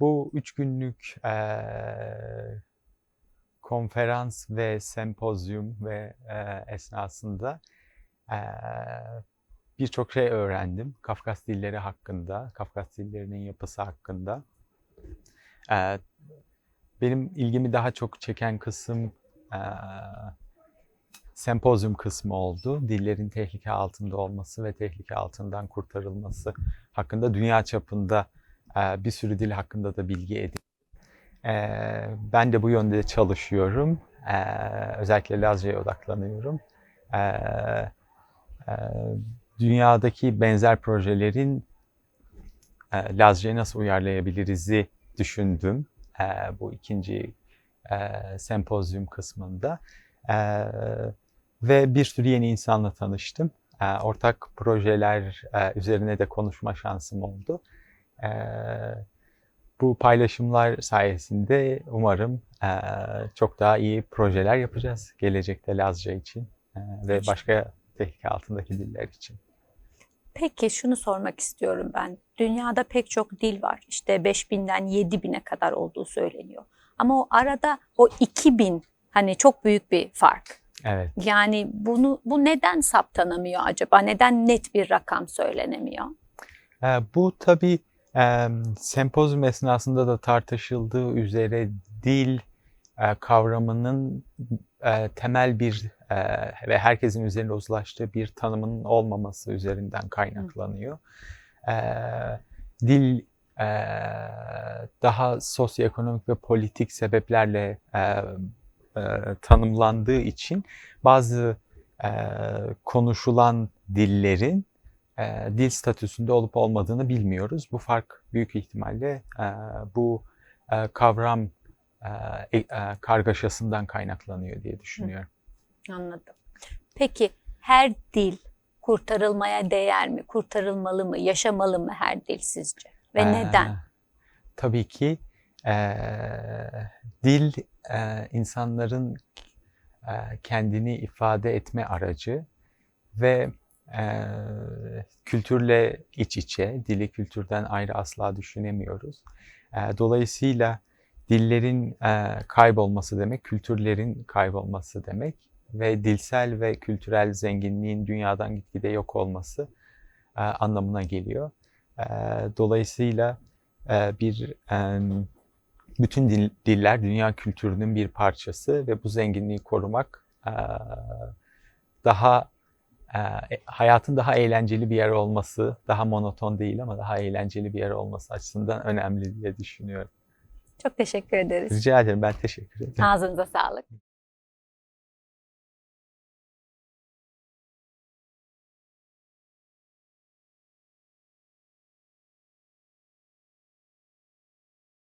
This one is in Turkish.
Bu üç günlük eee, konferans ve sempozyum ve eee, esnasında eee, birçok şey öğrendim. Kafkas dilleri hakkında, Kafkas dillerinin yapısı hakkında. Eee, benim ilgimi daha çok çeken kısım eee, sempozyum kısmı oldu. Dillerin tehlike altında olması ve tehlike altından kurtarılması hakkında dünya çapında bir sürü dil hakkında da bilgi edindim. Eee, ben de bu yönde çalışıyorum. Eee, özellikle Lazca'ya odaklanıyorum. Eee, dünyadaki benzer projelerin eee, Lazca'ya nasıl uyarlayabiliriz'i düşündüm. Eee, bu ikinci sempozyum kısmında. Ve bir sürü yeni insanla tanıştım. Ortak projeler üzerine de konuşma şansım oldu. Eee, bu paylaşımlar sayesinde umarım eee, çok daha iyi projeler yapacağız gelecekte Lazca için eee, ve başka tehlike altındaki diller için. Peki şunu sormak istiyorum ben. Dünyada pek çok dil var. İşte 5000'den 7000'e kadar olduğu söyleniyor. Ama o arada o 2000 hani çok büyük bir fark. Evet. Yani bunu bu neden saptanamıyor acaba? Neden net bir rakam söylenemiyor? Eee, bu tabii eee, sempozyum esnasında da tartışıldığı üzere dil eee, kavramının eee, temel bir eee, ve herkesin üzerinde uzlaştığı bir tanımının olmaması üzerinden kaynaklanıyor. Eee, dil eee, daha sosyoekonomik ve politik sebeplerle eee, eee, tanımlandığı için bazı eee, konuşulan dillerin eee, dil statüsünde olup olmadığını bilmiyoruz. Bu fark büyük ihtimalle eee, bu eee, kavram eee, e- eee, kargaşasından kaynaklanıyor diye düşünüyorum. Anladım. Peki her dil kurtarılmaya değer mi? Kurtarılmalı mı? Yaşamalı mı her dil sizce? Ve Eee, neden? Tabii ki eee, dil eee, insanların eee, kendini ifade etme aracı ve eee, kültürle iç içe, dili kültürden ayrı asla düşünemiyoruz. Eee, dolayısıyla dillerin eee, kaybolması demek, kültürlerin kaybolması demek ve dilsel ve kültürel zenginliğin dünyadan gitgide yok olması eee, anlamına geliyor. Eee, dolayısıyla eee, bir em, bütün dil- diller dünya kültürünün bir parçası ve bu zenginliği korumak eee, daha hayatın daha eğlenceli bir yer olması, daha monoton değil ama daha eğlenceli bir yer olması açısından önemli diye düşünüyorum. Çok teşekkür ederiz. Rica ederim, ben teşekkür ederim. Ağzınıza sağlık.